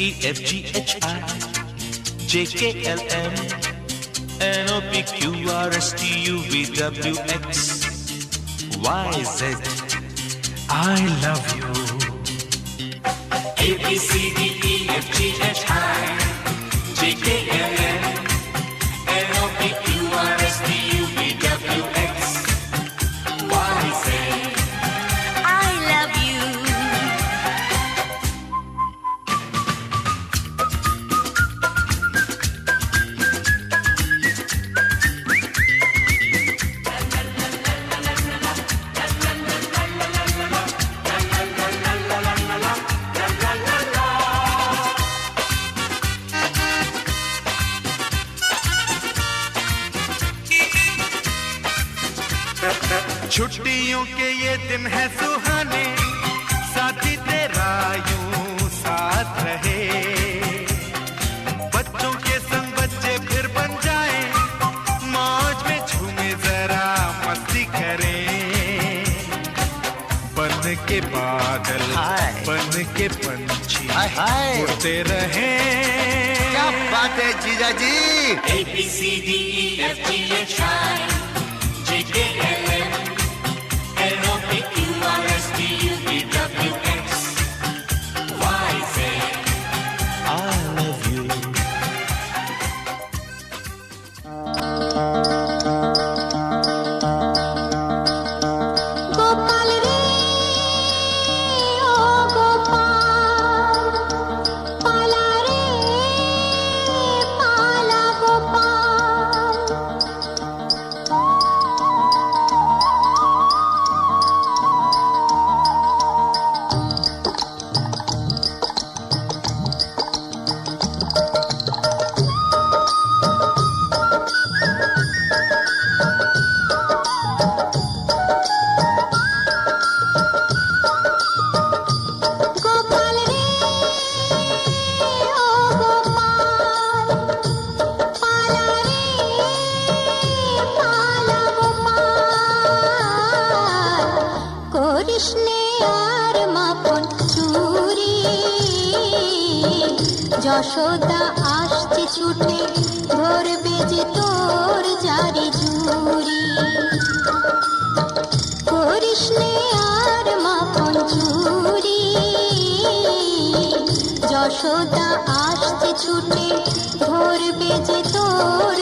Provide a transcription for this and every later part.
E F G H I J K L M N O P Q R S T U V W X Y Z. I love you. A B C D E F G H I छुट्टियों के ये दिन है सुहाने। साथी तेरा यूँ साथ रहे। बच्चों के संग बच्चे फिर बन जाए। मौज में झूमे जरा मस्ती करें। बन के बादल। बन के पंछी उड़ते रहे। क्या बात है जीजा जी। A B C D E F G H I J K L Yashoda আসছে ছুটে ধরবে যে তোর জারি জুরি করিস আর মাখন চুরি। যশোদা আসছে ছুটে ধরবে যে তোর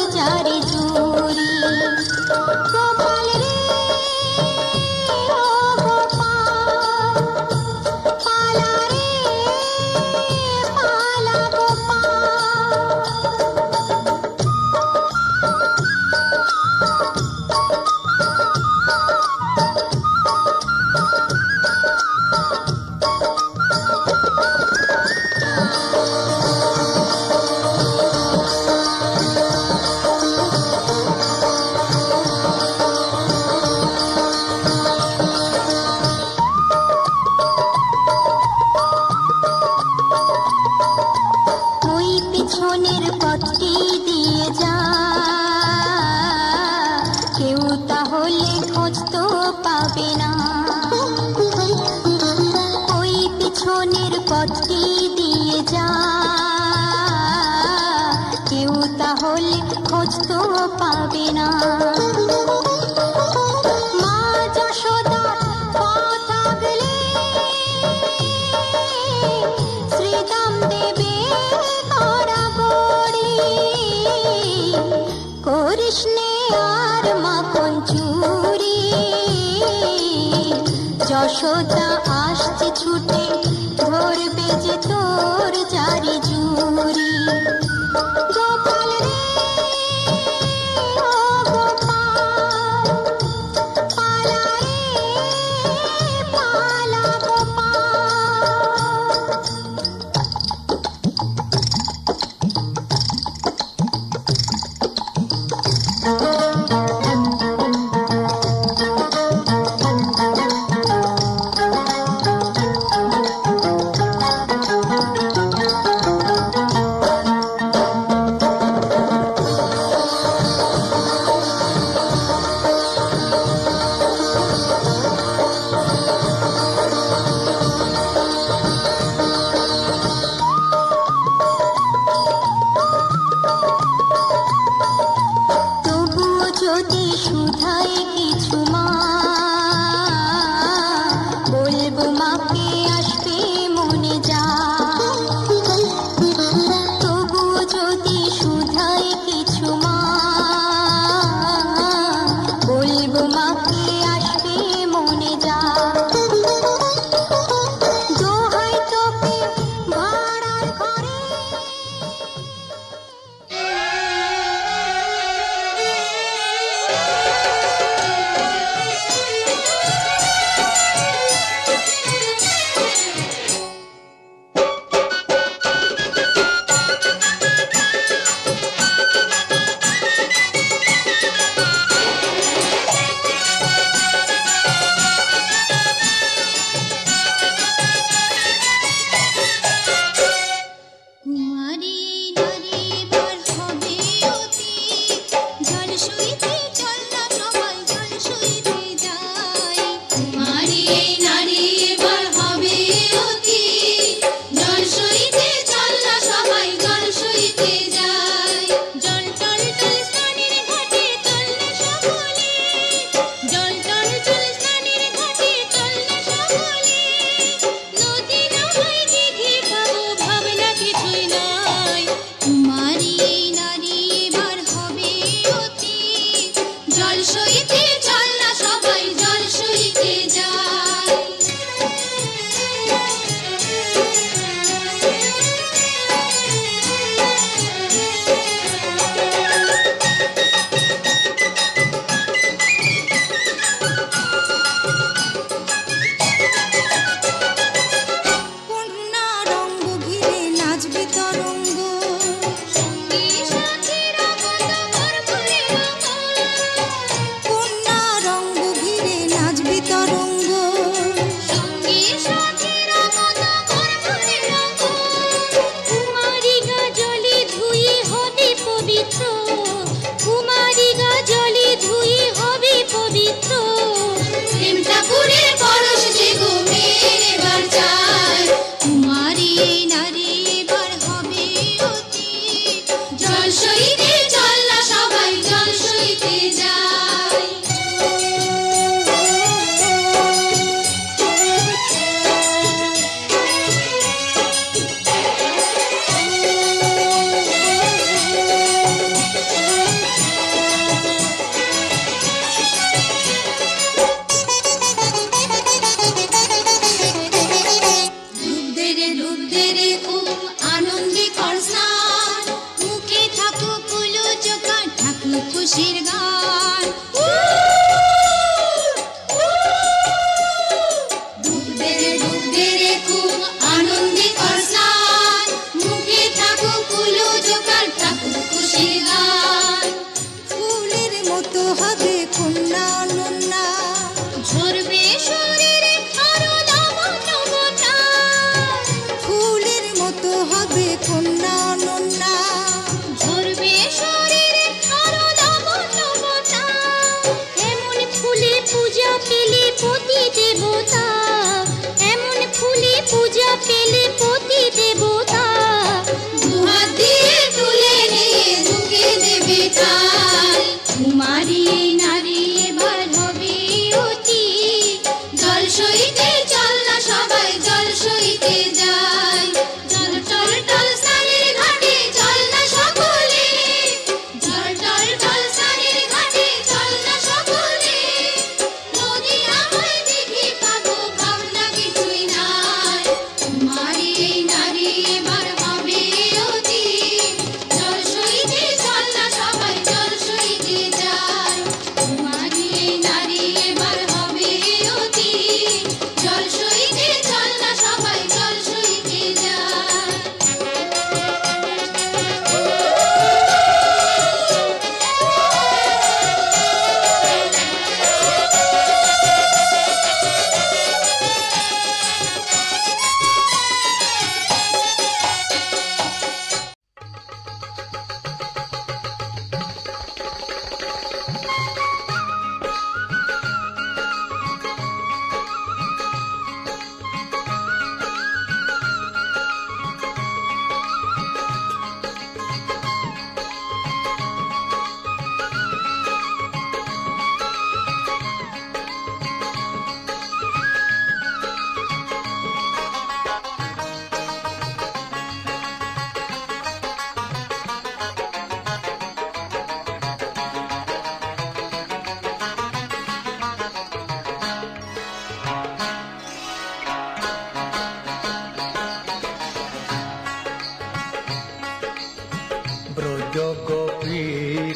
जो गोपी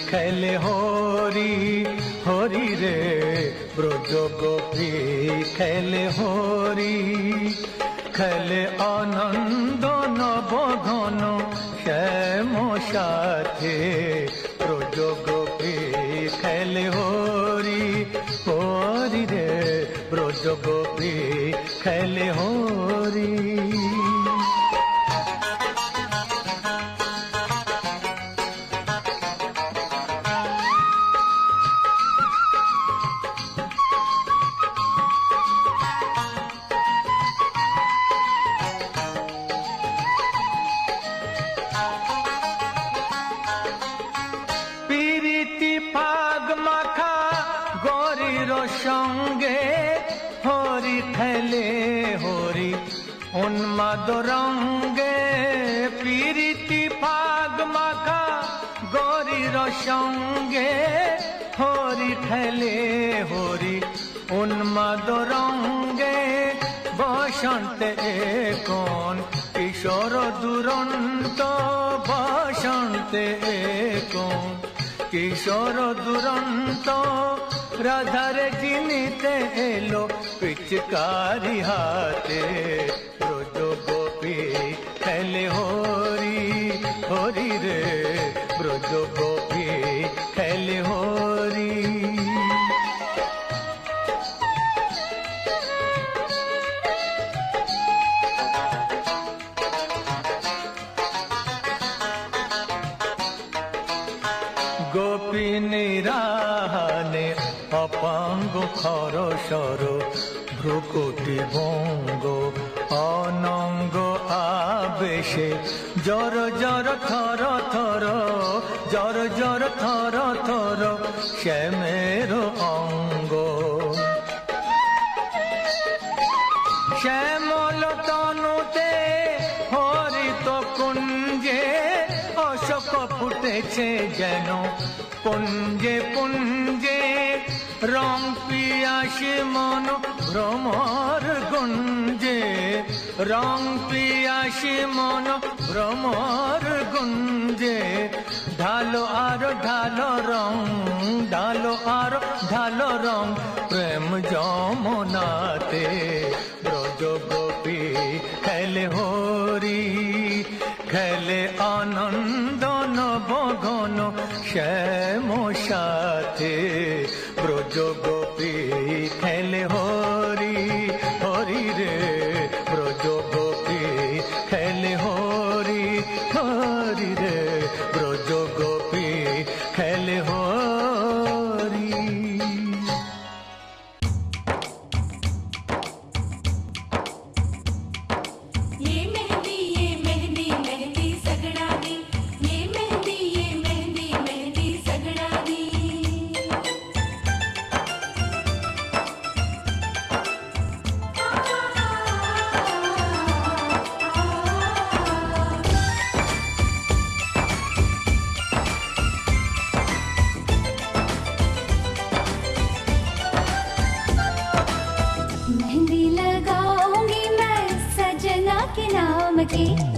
खेले होरी হরি রে ব্রজ গোপী খেলে হরি খেলে আনন্দ নবঘন শ্যাম সাথে হরি উন্মাদ রঙ্গে পিরিতি পাগ মাখা গরির সঙ্গে হরি খেলে হরি উন্মাদ রঙ্গে বসন্তে কোন কিশোর দুরন্ত বসন্তে কোন কিশোর দুরন্ত রাধারে কিনিতে এলো পিচকারি হাতে রোজ গোপী খেলে হরি হরি রে ব্রজ গোপী গোপিনী রাহানে অপাঙ্গ খর সর ভ্রুকুটি ভঙ্গ, অনঙ্গ আবেশে। জর জর, থর থর, জর জর, থর থর, শ্যামের অঙ্গ। শ্যামল তনুতে হরিত কুঞ্জে অশোক ফুটেছে যেন পুঞ্জে পুঞ্জে, রং পিয়াসে মন ভ্রমর গুঞ্জে। রং পিয়াসে মন ভ্রমর গুঞ্জে। ঢালো আর ঢালো রং, ঢালো আর ঢালো রং, প্রেম যমনাতে ব্রজ গোপী খেলে হরি, খেলে আনন্দ নবঘন শ্যাম সাথে Bye.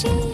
心。